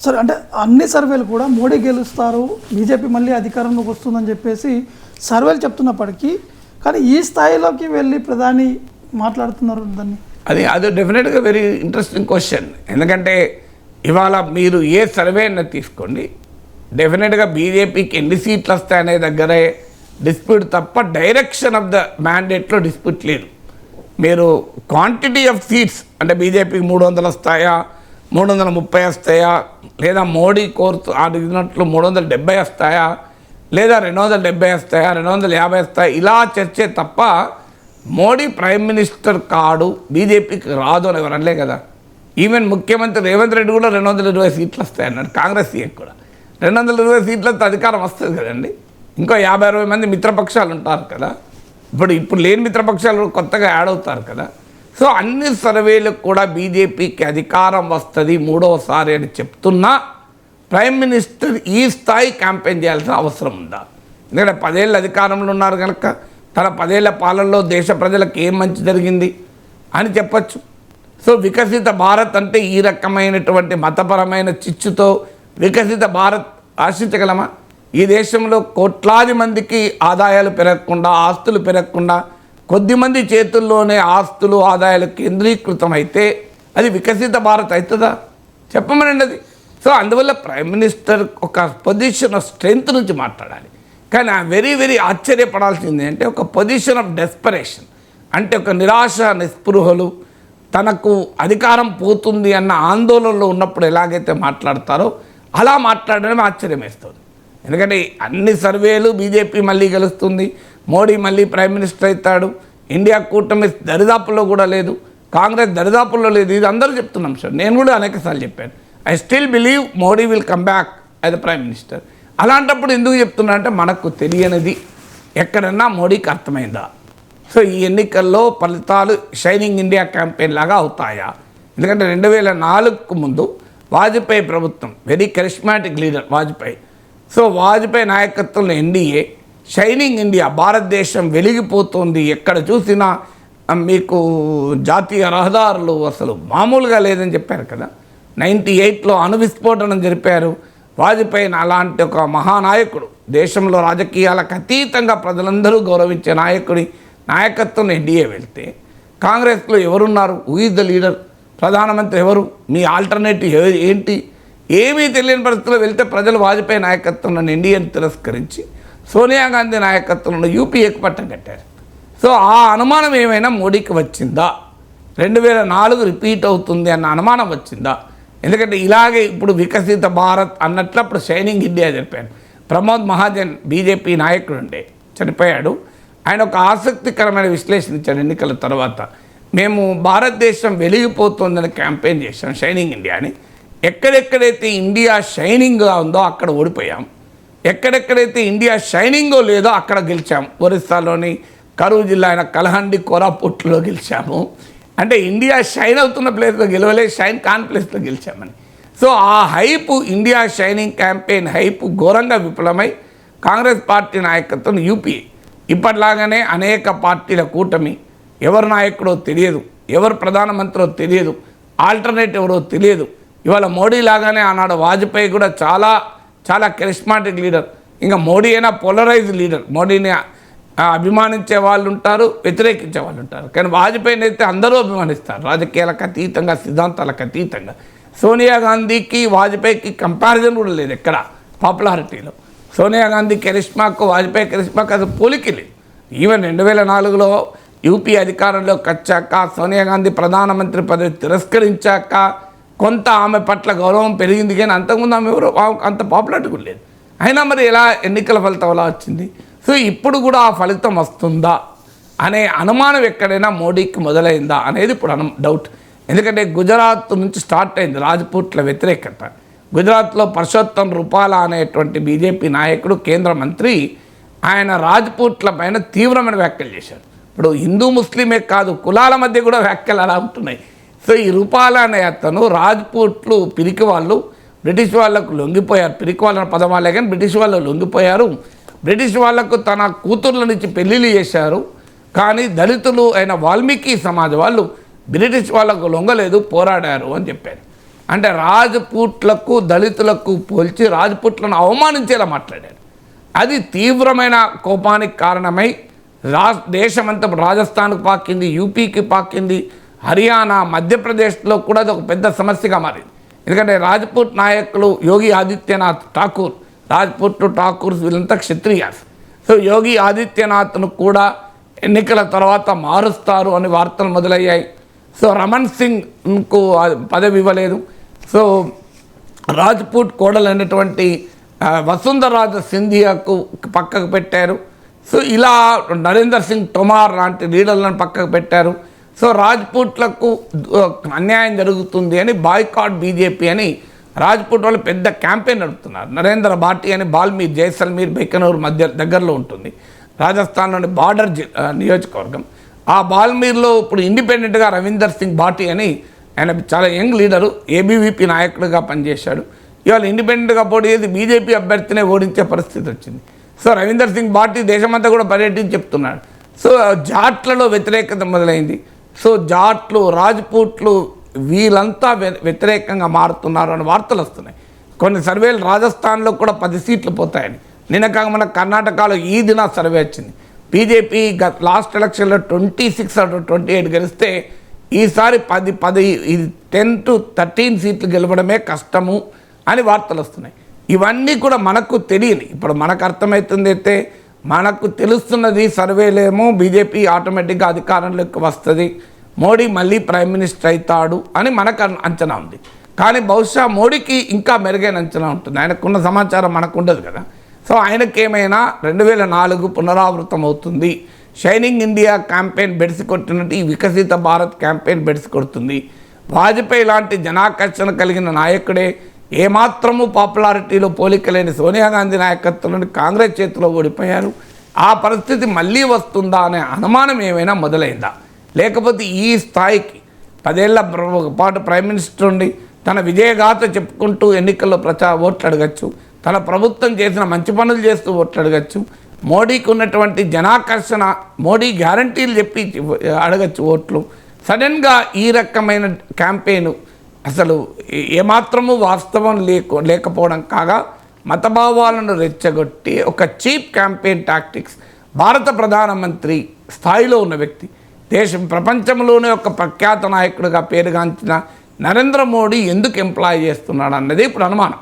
సరే అంటే అన్ని సర్వేలు కూడా మోడీ గెలుస్తారు బీజేపీ మళ్ళీ అధికారంలోకి వస్తుందని చెప్పేసి సర్వేలు చెప్తున్నప్పటికీ కానీ ఈ స్థాయిలోకి వెళ్ళి ప్రధాని మాట్లాడుతున్నారు దాన్ని? అది అది డెఫినెట్గా వెరీ ఇంట్రెస్టింగ్ క్వశ్చన్ ఎందుకంటే ఇవాళ మీరు ఏ సర్వే అయినా తీసుకోండి. డెఫినెట్గా బీజేపీకి ఎన్ని సీట్లు వస్తాయనే దగ్గరే డిస్ప్యూట్ తప్ప డైరెక్షన్ ఆఫ్ ద మ్యాండేట్లో డిస్ప్యూట్ లేదు. మీరు క్వాంటిటీ ఆఫ్ సీట్స్ అంటే బీజేపీకి మూడు వందలు వస్తాయా? మూడు వందల ముప్పై వస్తాయా? లేదా మోడీ కోర్సు అడిగినట్లు మూడు వందల డెబ్బై వస్తాయా? లేదా రెండు వందల డెబ్బై వస్తాయా? రెండు వందల యాభై వస్తాయా? ఇలా చర్చే తప్ప మోడీ ప్రైమ్ మినిస్టర్ కాడు బీజేపీకి రాదు అని ఎవరనలే కదా. ఈవెన్ ముఖ్యమంత్రి రేవంత్ రెడ్డి కూడా రెండు వందల ఇరవై సీట్లు వస్తాయి అన్నాడు కాంగ్రెస్ సీఎం కూడా. రెండు వందల ఇరవై సీట్లతో అధికారం వస్తుంది కదండి. ఇంకో యాభై అరవై మంది మిత్రపక్షాలు ఉంటారు కదా. ఇప్పుడు ఇప్పుడు లేని మిత్రపక్షాలు కొత్తగా యాడ్ అవుతారు కదా. సో అన్ని సర్వేలకు కూడా బీజేపీకి అధికారం వస్తుంది మూడవసారి అని చెప్తున్నా. ప్రైమ్ మినిస్టర్ ఈ స్థాయి క్యాంపెయిన్ చేయాల్సిన అవసరం ఉందా? ఎందుకంటే పదేళ్ళు అధికారంలో ఉన్నారు కనుక తన పదేళ్ళ పాలనలో దేశ ప్రజలకు ఏం మంచి జరిగింది అని చెప్పచ్చు. సో వికసిత భారత్ అంటే ఈ రకమైనటువంటి మతపరమైన చిచ్చుతో వికసిత భారత్ ఆశించగలమా? ఈ దేశంలో కోట్లాది మందికి ఆదాయాలు పెరగకుండా ఆస్తులు పెరగకుండా కొద్దిమంది చేతుల్లోనే ఆస్తులు ఆదాయాలు కేంద్రీకృతం అయితే అది వికసిత భారత్ అవుతుందా చెప్పమనండి అది. సో అందువల్ల ప్రైమ్ మినిస్టర్ ఒక పొజిషన్ ఆఫ్ స్ట్రెంగ్త్ నుంచి మాట్లాడాలి. కానీ ఆ వెరీ వెరీ ఆశ్చర్యపడాల్సింది అంటే ఒక పొజిషన్ ఆఫ్ డెస్పరేషన్ అంటే ఒక నిరాశ నిస్పృహలు తనకు అధికారం పోతుంది అన్న ఆందోళనలో ఉన్నప్పుడు ఎలాగైతే మాట్లాడతారో అలా మాట్లాడడం ఆశ్చర్యం వేస్తుంది ఎందుకంటే అన్ని సర్వేలు బీజేపీ మళ్ళీ గెలుస్తుంది మోడీ మళ్ళీ ప్రైమ్ మినిస్టర్ అవుతాడు. ఇండియా కూటమి దరిదాపుల్లో కూడా లేదు. కాంగ్రెస్ దరిదాపుల్లో లేదు. ఇది అందరూ చెప్తున్నాం సార్. నేను కూడా అనేకసార్లు చెప్పాను. I still believe Modi will come back as prime minister అలాంటప్పుడు ఎందుకు చెప్తున్నా అంటే మనకు తెలియనిది ఎక్కడన్నా మోడీకి అర్థమైందా? సో ఈ ఎన్నికల్లో ఫలితాలు షైనింగ్ ఇండియా క్యాంపెయిన్ లాగా అవుతాయా? ఎందుకంటే రెండు వేల నాలుగుకు ముందు వాజ్పేయి ప్రభుత్వం very charismatic leader Vajpayee. So Vajpayee నాయకత్వంలో ఎన్డీఏ షైనింగ్ ఇండియా భారతదేశం వెలిగిపోతుంది. ఎక్కడ చూసినా మీకు జాతీయ రహదారులు అసలు మామూలుగా లేదని చెప్పారు కదా. నైంటీ ఎయిట్లో అణు విస్ఫోటనం జరిపారు. వాజ్పేయి అలాంటి ఒక మహానాయకుడు దేశంలో రాజకీయాలకు అతీతంగా ప్రజలందరూ గౌరవించే నాయకుడి నాయకత్వం ఎన్డీఏ వెళ్తే కాంగ్రెస్లో ఎవరున్నారు? హూ ద లీడర్ ప్రధానమంత్రి ఎవరు? మీ ఆల్టర్నేటివ్ ఏంటి? ఏమీ తెలియని పరిస్థితుల్లో వెళ్తే ప్రజలు వాజ్పేయి నన్ను ఎన్డీఏని తిరస్కరించి సోనియా గాంధీ నాయకత్వంలో యూపీఏకి పట్టం కట్టారు. సో ఆ అనుమానం ఏమైనా మోడీకి వచ్చిందా? రెండు వేల నాలుగు రిపీట్ అవుతుంది అన్న అనుమానం వచ్చిందా? ఎందుకంటే ఇలాగే ఇప్పుడు వికసిత భారత్ అన్నట్లు అప్పుడు షైనింగ్ ఇండియా చెప్పాను ప్రమోద్ మహాజన్ బీజేపీ నాయకుడు ఉండే చనిపోయాడు. ఆయన ఒక ఆసక్తికరమైన విశ్లేషణ ఇచ్చాడు ఎన్నికల తర్వాత. మేము భారతదేశం వెలిగిపోతుందని క్యాంపెయిన్ చేశాం షైనింగ్ ఇండియా అని ఎక్కడెక్కడైతే ఇండియా షైనింగ్గా ఉందో అక్కడ ఓడిపోయాం. ఎక్కడెక్కడైతే ఇండియా షైనింగో లేదో అక్కడ గెలిచాము. ఒరిస్సాలోని కరూరు జిల్లా అయిన కలహండి కోరాపుట్లో గెలిచాము. అంటే ఇండియా షైన్ అవుతున్న ప్లేస్లో గెలవలే షైన్ కాన్ ప్లేస్లో గెలిచామని. సో ఆ hype India shining campaign hype ఘోరంగా విఫలమై కాంగ్రెస్ పార్టీ నాయకత్వం యూపీఏ ఇప్పటిలాగానే అనేక పార్టీల కూటమి ఎవరు నాయకుడో తెలియదు ఎవరు ప్రధానమంత్రో తెలియదు ఆల్టర్నేట్ ఎవరో తెలియదు. ఇవాళ మోడీ లాగానే ఆనాడు వాజ్పేయి కూడా చాలా చాలా కరిస్మాటిక్ లీడర్ ఇంకా మోడీ అయినా పోలరైజ్ లీడర్ మోడీని అభిమానించే వాళ్ళు ఉంటారు వ్యతిరేకించే వాళ్ళు ఉంటారు. కానీ వాజ్పేయిని అయితే అందరూ అభిమానిస్తారు. రాజకీయాలకు అతీతంగా సిద్ధాంతాలకు అతీతంగా. సోనియా గాంధీకి వాజ్పేయికి కంపారిజన్ కూడా లేదు ఎక్కడ పాపులారిటీలో సోనియా గాంధీ కెరిష్మాకు వాజ్పేయి కరిష్మాకు అది పోలికి లేదు. ఈవెన్ రెండు వేల నాలుగులో యూపీ అధికారంలోకి వచ్చాక సోనియా గాంధీ ప్రధానమంత్రి పదవి తిరస్కరించాక కొంత ఆమె పట్ల గౌరవం పెరిగింది కానీ అంతకుముందు ఆమె ఎవరు? ఆమెకు అంత పాపులారిటీ కూడా లేదు. అయినా మరి ఎలా ఎన్నికల ఫలితం ఎలా వచ్చింది? సో ఇప్పుడు కూడా ఆ ఫలితం వస్తుందా? అనే అనుమానం ఎక్కడైనా మోడీకి మొదలైందా? అనేది ఇప్పుడు అను డౌట్ ఎందుకంటే గుజరాత్ నుంచి స్టార్ట్ అయింది రాజ్పూట్ల వ్యతిరేకత. గుజరాత్లో పర్షోత్తం రూపాల అనేటువంటి బీజేపీ నాయకుడు కేంద్ర మంత్రి ఆయన రాజ్పూట్ల పైన తీవ్రమైన వ్యాఖ్యలు చేశారు. ఇప్పుడు హిందూ ముస్లిమే కాదు కులాల మధ్య కూడా వ్యాఖ్యలు అలా ఉంటున్నాయి. సో ఈ రూపాల అనే అతను రాజ్పూట్లు పిరికి వాళ్ళు బ్రిటిష్ వాళ్ళకు లొంగిపోయారు. పిరికి వాళ్ళ పదం వాళ్ళే కానీ బ్రిటిష్ వాళ్ళు లొంగిపోయారు. బ్రిటిష్ వాళ్ళకు తన కూతుర్ల నుంచి పెళ్ళిళ్ళు చేశారు. కానీ దళితులు అయిన వాల్మీకి సమాజ వాళ్ళు బ్రిటిష్ వాళ్ళకు లొంగలేదు పోరాడారు అని చెప్పారు. అంటే రాజపూట్లకు దళితులకు పోల్చి రాజపూట్లను అవమానించేలా మాట్లాడారు. అది తీవ్రమైన కోపానికి కారణమై రా దేశమంతా రాజస్థాన్కు పాకింది యూపీకి పాకింది హర్యానా మధ్యప్రదేశ్లో కూడా అది ఒక పెద్ద సమస్యగా మారింది. ఎందుకంటే రాజ్పూట్ నాయకులు యోగి ఆదిత్యనాథ్ ఠాకూర్ రాజ్పూట్ ఠాకూర్ వీళ్ళంతా క్షత్రియాస్ సో యోగి ఆదిత్యనాథ్ను కూడా ఎన్నికల తర్వాత మారుస్తారు అని వార్తలు మొదలయ్యాయి. సో రమణ్ సింగ్కు పదవి ఇవ్వలేదు. సో రాజ్పూట్ కోడలు అనేటువంటి వసుంధరాజ సింధియాకు పక్కకు పెట్టారు. సో ఇలా నరేందర్ సింగ్ తొమార్ లాంటి లీడర్లను పక్కకు పెట్టారు. సో రాజ్పూట్లకు అన్యాయం జరుగుతుంది అని బాయ్కాట్ బీజేపీ అని రాజ్పూట్ వాళ్ళు పెద్ద క్యాంపెయిన్ నడుపుతున్నారు. నరేంద్ర భాటి అని బాల్మీర్ జైసల్మీర్ బెకనూర్ మధ్య దగ్గరలో ఉంటుంది. రాజస్థాన్లోని బార్డర్ నియోజకవర్గం. ఆ బాల్మీర్లో ఇప్పుడు ఇండిపెండెంట్గా రవీందర్ సింగ్ భాటి అని ఆయన చాలా యంగ్ లీడరు ఏబీవీపీ నాయకుడిగా పనిచేశాడు. ఇవాళ ఇండిపెండెంట్గా పోటీ చేసి బీజేపీ అభ్యర్థినే ఓడించే పరిస్థితి వచ్చింది. సో రవీందర్ సింగ్ భాటి దేశమంతా కూడా పర్యటించి చెప్తున్నాడు. సో జాట్లలో వ్యతిరేకత మొదలైంది. సో జాట్లు రాజ్పూట్లు వీళ్ళంతా వ్య- వ్యతిరేకంగా మారుతున్నారు అని వార్తలు వస్తున్నాయి. కొన్ని సర్వేలు రాజస్థాన్లో కూడా పది సీట్లు పోతాయని. నిన్న కాక మన కర్ణాటకలో ఈ దిన సర్వే వచ్చింది. బీజేపీ గత లాస్ట్ ఎలక్షన్లో ట్వంటీ సిక్స్ ట్వంటీ ఎయిట్ గెలిస్తే ఈసారి పది పది ఇది టెన్ టు థర్టీన్ సీట్లు గెలవడమే కష్టము అని వార్తలు వస్తున్నాయి. ఇవన్నీ కూడా మనకు తెలియని ఇప్పుడు మనకు అర్థమవుతుంది అయితే మనకు తెలుస్తున్నది సర్వేలేమో బీజేపీ ఆటోమేటిక్గా అధికారంలోకి వస్తుంది. మోడీ మళ్ళీ ప్రైమ్ మినిస్టర్ అవుతాడు అని మనకు అంచనా ఉంది. కానీ బహుశా మోడీకి ఇంకా మెరుగైన అంచనా ఉంటుంది. ఆయనకున్న సమాచారం మనకు ఉండదు కదా. సో ఆయనకేమైనా రెండు వేల నాలుగు పునరావృతం అవుతుంది. షైనింగ్ ఇండియా క్యాంపెయిన్ బెడిసి కొట్టినట్టు ఈ వికసిత భారత్ క్యాంపెయిన్ బెడిసి కొడుతుంది. వాజ్పేయి లాంటి జనాకర్షణ కలిగిన నాయకుడే ఏమాత్రము పాపులారిటీలో పోలిక లేని సోనియా గాంధీ నాయకత్వంలోని కాంగ్రెస్ చేతిలో ఓడిపోయారు. ఆ పరిస్థితి మళ్ళీ వస్తుందా అనే అనుమానం ఏమైనా మొదలైందా? లేకపోతే ఈ స్థాయికి పదేళ్ళ పాటు ప్రైమ్ మినిస్టర్ ఉండి తన విజయగాథ చెప్పుకుంటూ ఎన్నికల్లో ప్రచార ఓట్లు అడగచ్చు తన ప్రభుత్వం చేసిన మంచి పనులు చేస్తూ ఓట్లు అడగచ్చు మోడీకి ఉన్నటువంటి జనాకర్షణ మోడీ గ్యారంటీలు చెప్పి అడగచ్చు ఓట్లు. సడన్గా ఈ రకమైన క్యాంపెయిన్ అసలు ఏమాత్రము వాస్తవం లేక లేకపోవడం కాగా మతభావాలను రెచ్చగొట్టి ఒక చీప్ క్యాంపెయిన్ టాక్టిక్స్ భారత ప్రధానమంత్రి స్థాయిలో ఉన్న వ్యక్తి. దేశం ప్రపంచంలోనే ఒక ప్రఖ్యాత నాయకుడిగా పేరుగాంచిన నరేంద్ర మోడీ ఎందుకు ఎంప్లాయ్ చేస్తున్నాడు అన్నది ఇప్పుడు అనుమానం.